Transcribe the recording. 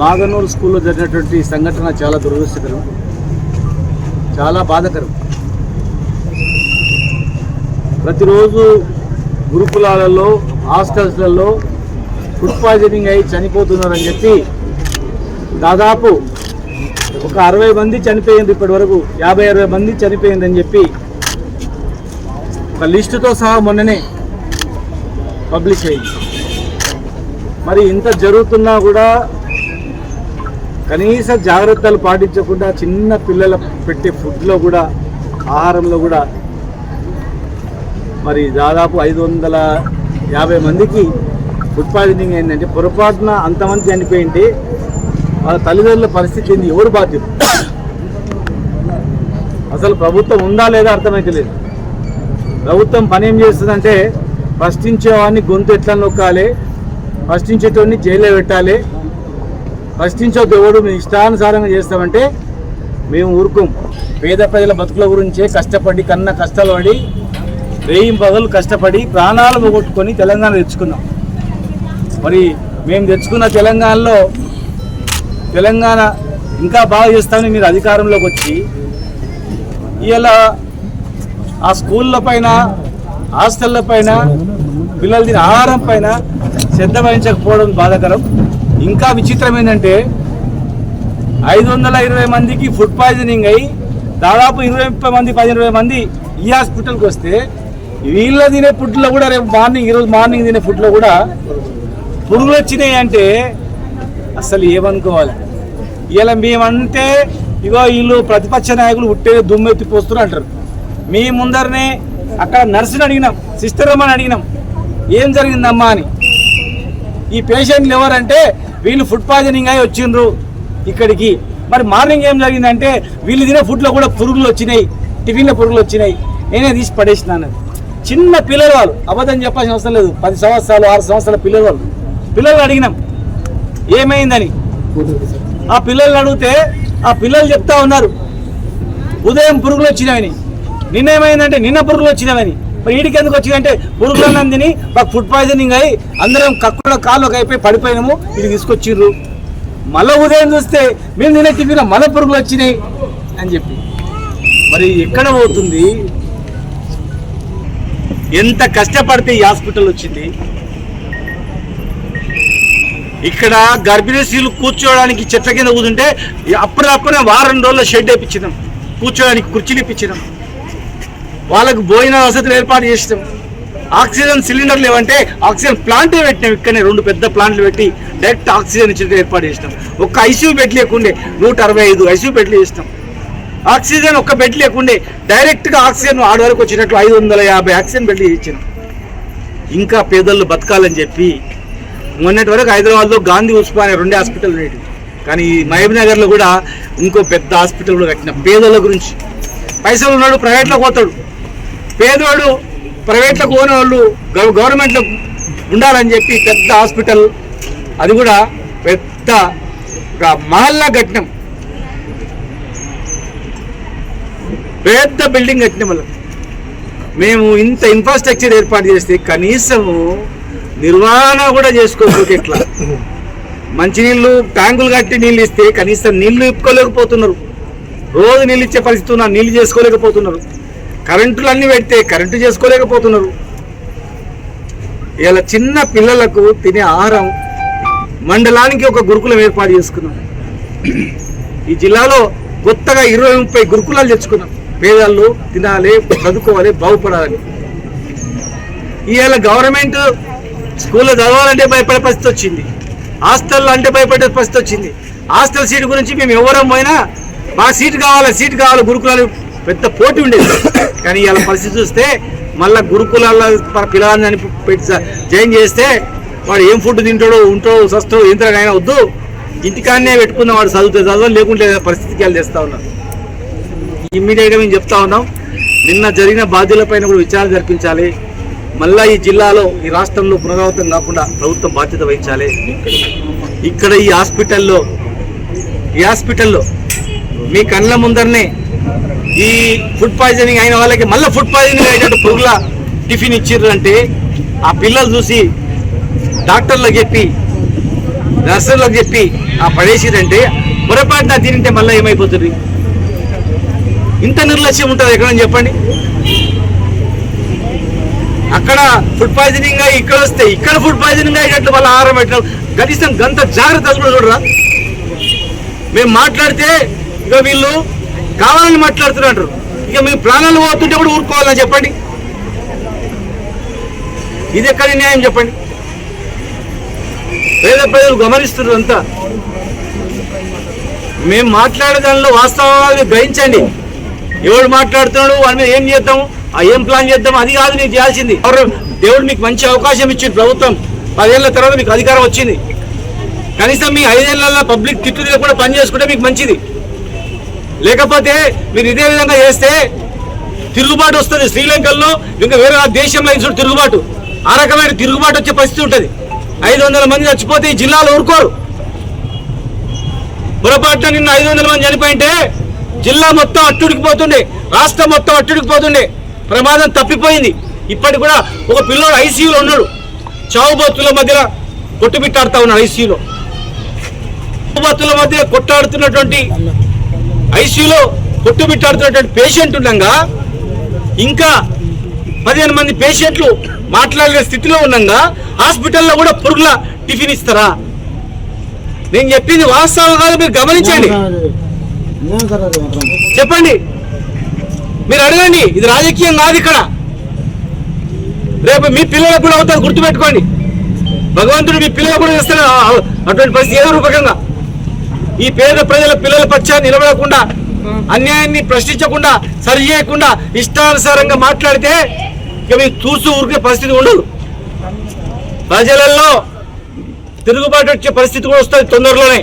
మాగనూరు స్కూల్లో జరిగినటువంటి సంఘటన చాలా దురదృష్టకరం చాలా బాధకరం. ప్రతిరోజు గురుకులాలలో హాస్టల్స్లలో ఫుడ్ పాయిజనింగ్ అయి చనిపోతున్నారని చెప్పి దాదాపు ఒక అరవై మంది చనిపోయింది ఇప్పటి వరకు యాభై అరవై మంది చనిపోయిందని చెప్పి ఒక లిస్టుతో సహా మొన్ననే పబ్లిష్ అయింది. మరి ఇంత జరుగుతున్నా కూడా కనీస జాగ్రత్తలు పాటించకుండా చిన్న పిల్లల పెట్టే ఫుడ్లో కూడా ఆహారంలో కూడా మరి దాదాపు ఐదు వందల యాభై మందికి ఫుడ్ పాయిజనింగ్ అయిందంటే పొరపాటున అంతమంది చనిపోయింటే వాళ్ళ తల్లిదండ్రుల పరిస్థితి ఏంది? ఎవరు బాధ్యత అసలు ప్రభుత్వం ఉందా లేదా అర్థమైతలేదు. ప్రభుత్వం పని ఏం చేస్తుందంటే ప్రశ్నించేవాడిని గొంతు ఎట్లా నొక్కాలి? ప్రశ్నించేటోడిని జైల్లో పెట్టాలి. ప్రశ్నించొద్దు ఎవడు మేము ఇష్టానుసారంగా చేస్తామంటే మేము ఊరుకోం పేద ప్రజల బతుకుల గురించే కష్టపడి కన్న కష్టాలు పడి వేయి పగలు కష్టపడి ప్రాణాలు పోగొట్టుకొని తెలంగాణ తెచ్చుకున్నాం. మరి మేము తెచ్చుకున్న తెలంగాణలో తెలంగాణ ఇంకా బాగా చేస్తామని మీరు అధికారంలోకి వచ్చి ఇలా ఆ స్కూళ్ళ పైన హాస్టళ్ళ పైన పిల్లల తినే ఆహారం పైన శ్రద్ధ వహించకపోవడం బాధాకరం. ఇంకా విచిత్రం ఏంటంటే ఐదు వందల ఇరవై మందికి ఫుడ్ పాయిజనింగ్ అయి దాదాపు ఇరవై ముప్పై మంది పది ఇరవై మంది ఈ హాస్పిటల్కి వస్తే వీళ్ళ తినే ఫుడ్లో కూడా రేపు మార్నింగ్ ఈరోజు మార్నింగ్ తినే ఫుడ్లో కూడా పురుగులు వచ్చినాయి అంటే అసలు ఏమనుకోవాలి? ఇలా మేమంటే ఇగో వీళ్ళు ప్రతిపక్ష నాయకులు ఉట్టే దుమ్మెత్తి పోస్తున్నారు అంటారు. మీ ముందరనే అక్కడ నర్సుని అడిగినాం సిస్టర్ అమ్మని అడిగినాం. ఏం జరిగిందమ్మా అని. ఈ పేషెంట్లు ఎవరంటే వీళ్ళు ఫుడ్ పాయిజనింగ్ అయి వచ్చిండ్రు ఇక్కడికి. మరి మార్నింగ్ ఏం జరిగిందంటే వీళ్ళు తినే ఫుడ్లో కూడా పురుగులు వచ్చినాయి టిఫిన్లో పురుగులు వచ్చినాయి. నేనే తీసి పడేసినాను చిన్న పిల్లలు వాళ్ళు అబద్ధం చెప్పాల్సిన అవసరం లేదు. పది సంవత్సరాలు ఆరు సంవత్సరాల పిల్లలు వాళ్ళు పిల్లలు అడిగినాం ఏమైందని? ఆ పిల్లల్ని అడిగితే ఆ పిల్లలు చెప్తా ఉన్నారు ఉదయం పురుగులు వచ్చినాయని నిన్న ఏమైందంటే నిన్న పురుగులు వచ్చినాయని వీడికి ఎందుకు వచ్చిందంటే పురుగులు మాకు ఫుడ్ పాయిజనింగ్ అయ్యి అందరం కక్కుల కాళ్ళకి అయిపోయి పడిపోయినాము ఇది తీసుకొచ్చిర్రు. మళ్ళీ ఉదయం చూస్తే మేము తినే టిఫిన్ మల పురుగులు వచ్చినాయి అని చెప్పి. మరి ఎక్కడ పోతుంది? ఎంత కష్టపడితే ఈ హాస్పిటల్ వచ్చింది? ఇక్కడ గర్భిణీ స్త్రీలు కూర్చోవడానికి చెట్ల కింద కూర్చుంటే అప్పుడప్పుడే వారం రోజుల షెడ్ వేయించినాం. కూర్చోడానికి కుర్చీలు ఇప్పించినాం వాళ్ళకు భోజన వసతులు ఏర్పాటు చేసినాం. ఆక్సిజన్ సిలిండర్లు ఏమంటే ఆక్సిజన్ ప్లాంటే పెట్టినాం. ఇక్కడనే రెండు పెద్ద ప్లాంట్లు పెట్టి డైరెక్ట్ ఆక్సిజన్ ఇచ్చే ఏర్పాటు చేసినాం. ఒక్క ఐసీయూ బెడ్ లేకుండే నూట అరవై ఐదు ఐసీయూ బెడ్లు చేసినాం. ఆక్సిజన్ ఒక్క బెడ్ లేకుండే డైరెక్ట్గా ఆక్సిజన్ ఆడ వరకు వచ్చినట్లు ఐదు వందల యాభై ఆక్సిజన్ బెడ్లు ఇచ్చినాం. ఇంకా పేదలు బతకాలని చెప్పి మొన్నటి వరకు హైదరాబాద్లో గాంధీ ఉస్మా అనే రెండే హాస్పిటల్ ఉండేవి కానీ ఈ కూడా ఇంకో పెద్ద హాస్పిటల్ కూడా కట్టిన. పేదల గురించి. పైసలు ఉన్నాడు ప్రైవేట్లో పోతాడు. పేదవాడు ప్రైవేట్లో పోని వాళ్ళు గవ- గవర్నమెంట్లో ఉండాలని చెప్పి పెద్ద హాస్పిటల్ అది కూడా పెద్ద మహల్లా కట్టినాం పెద్ద బిల్డింగ్ కట్టినాం వాళ్ళకి. మేము ఇంత ఇన్ఫ్రాస్ట్రక్చర్ ఏర్పాటు చేస్తే కనీసము నిర్వహణ కూడా చేసుకోకపోతే ఎట్లా? మంచినీళ్ళు ట్యాంకులు కట్టి నీళ్ళు ఇస్తే కనీసం నీళ్ళు ఇప్పుకోలేకపోతున్నారు. రోజు నీళ్ళు ఇచ్చే పరిస్థితి ఉన్నారు నీళ్ళు చేసుకోలేకపోతున్నారు. కరెంటులు అన్నీ పెడితే కరెంటు చేసుకోలేకపోతున్నారు. ఇలా చిన్న పిల్లలకు తినే ఆహారం మండలానికి ఒక గురుకులం ఏర్పాటు చేసుకున్నాం. ఈ జిల్లాలో కొత్తగా ఇరవై ముప్పై గురుకులాలు తెచ్చుకున్నాం. పేదలు తినాలి చదువుకోవాలి బాగుపడాలని. ఇవాళ గవర్నమెంట్ స్కూల్లో చదవాలంటే భయపడే పరిస్థితి వచ్చింది. హాస్టల్లో అంటే భయపడే పరిస్థితి వచ్చింది. హాస్టల్ సీట్ గురించి మేము ఎవరం పోయినా మా సీట్ కావాలి సీట్ కావాలి గురుకులాలు పెద్ద పోటీ ఉండేది కానీ ఇవాళ పరిస్థితి చూస్తే మళ్ళీ గురుకులాల్లో మన పిల్లలని పెట్టి జాయిన్ చేస్తే వాడు ఏం ఫుడ్ తింటాడో ఉంటాడో సస్తో ఇంతకైనా వద్దు. ఇంటికాడనే పెట్టుకున్న వాడు చదువుతే చదవడం లేకుంటే పరిస్థితికి వెళ్ళి తెస్తా ఉన్నాం ఇమ్మీడియట్గా మేము చెప్తా ఉన్నాం. నిన్న జరిగిన బాధ్యులపైన కూడా విచారణ జరిపించాలి. మళ్ళా ఈ జిల్లాలో ఈ రాష్ట్రంలో పునరావృతం కాకుండా ప్రభుత్వం బాధ్యత వహించాలి. ఇక్కడ ఈ హాస్పిటల్లో ఈ హాస్పిటల్లో మీ కళ్ళ ముందరనే ఈ ఫుడ్ పాయిజనింగ్ అయిన వాళ్ళకి మళ్ళీ ఫుడ్ పాయిజనింగ్ అయ్యేటట్టు పురుగుల టిఫిన్ ఇచ్చిర్రు అంటే ఆ పిల్లలు చూసి డాక్టర్లకు చెప్పి నర్సరీలకు చెప్పి ఆ పడేసిరంటే పొరపాటున తింటే మళ్ళీ ఏమైపోతుంది? ఇంత నిర్లక్ష్యం ఉంటుంది ఎక్కడని చెప్పండి. అక్కడ ఫుడ్ పాయిజనింగ్ అయ్యి ఇక్కడ వస్తే ఇక్కడ ఫుడ్ పాయిజనింగ్ అయ్యేటట్లు వాళ్ళు ఆహారం పెట్టడం కనీసం గంత జాగ్రత్త కూడా చూడరా. మేము మాట్లాడితే ఇక వీళ్ళు కావాలని మాట్లాడుతున్నారు. ఇక మీ ప్రాణాలు పోతుంటే కూడా ఊరుకోవాలని చెప్పండి. ఇది ఎక్కడ న్యాయం చెప్పండి. పేద ప్రజలు గమనిస్తున్నారు అంతా. మేము మాట్లాడే దానిలో వాస్తవాలు గ్రహించండి. ఎవడు మాట్లాడుతున్నాడు వాడి మీద ఏం చేద్దాము ఏం ప్లాన్ చేద్దాం అది కాదు నీకు చేయాల్సింది. ఎవరు దేవుడు మీకు మంచి అవకాశం ఇచ్చింది ప్రభుత్వం. పదేళ్ళ తర్వాత మీకు అధికారం వచ్చింది. కనీసం మీ ఐదేళ్ళలో పబ్లిక్ తిట్టు కూడా పని చేసుకుంటే మీకు మంచిది. లేకపోతే మీరు ఇదే విధంగా చేస్తే తిరుగుబాటు వస్తుంది శ్రీలంకల్లో ఇంకా వేరే ఆ దేశంలో ఇచ్చిన తిరుగుబాటు. ఆ రకమైన తిరుగుబాటు వచ్చే పరిస్థితి ఉంటుంది. ఐదు వందల మంది చచ్చిపోతే ఈ జిల్లాలో ఊరుకోరు. పొరపాటున నిన్న ఐదు వందల మంది చనిపోయింటే జిల్లా మొత్తం అట్టుడికిపోతుండే రాష్ట్రం మొత్తం అట్టుడికిపోతుండే ప్రమాదం తప్పిపోయింది. ఇప్పటికి కూడా ఒక పిల్లోడు ఐసీయూలో ఉన్నాడు. చావుబత్తుల మధ్యన కొట్టుబిట్టాడుతా ఉన్నాడు ఐసీయూలో. చావుబత్తుల మధ్య కొట్టాడుతున్నటువంటి ఐసీయూలో కొట్టుబిట్టాడుతున్నటువంటి పేషెంట్ ఉండగా ఇంకా పదిహేను మంది పేషెంట్లు మాట్లాడే స్థితిలో ఉండగా హాస్పిటల్లో కూడా పురుగుల టిఫిన్ ఇస్తారా? నేను చెప్పింది వాస్తవం కాదు మీరు గమనించండి. చెప్పండి. మీరు అడగండి ఇది రాజకీయం కాదు ఇక్కడ. రేపు మీ పిల్లలకు కూడా అవుతుంది గుర్తుపెట్టుకోండి. భగవంతుడు మీ పిల్లలకు కూడా చేస్తారు అటువంటి పరిస్థితి ఏదో రూపకంగా. ఈ పేద ప్రజల పిల్లల పక్షాన్ని నిలబడకుండా అన్యాయాన్ని ప్రశ్నించకుండా సరి చేయకుండా ఇష్టానుసారంగా మాట్లాడితే ఇక మీకు చూస్తూ ఊరికే పరిస్థితి ఉండదు. ప్రజలలో తిరుగుబాటు వచ్చే పరిస్థితి కూడా వస్తుంది తొందరలోనే.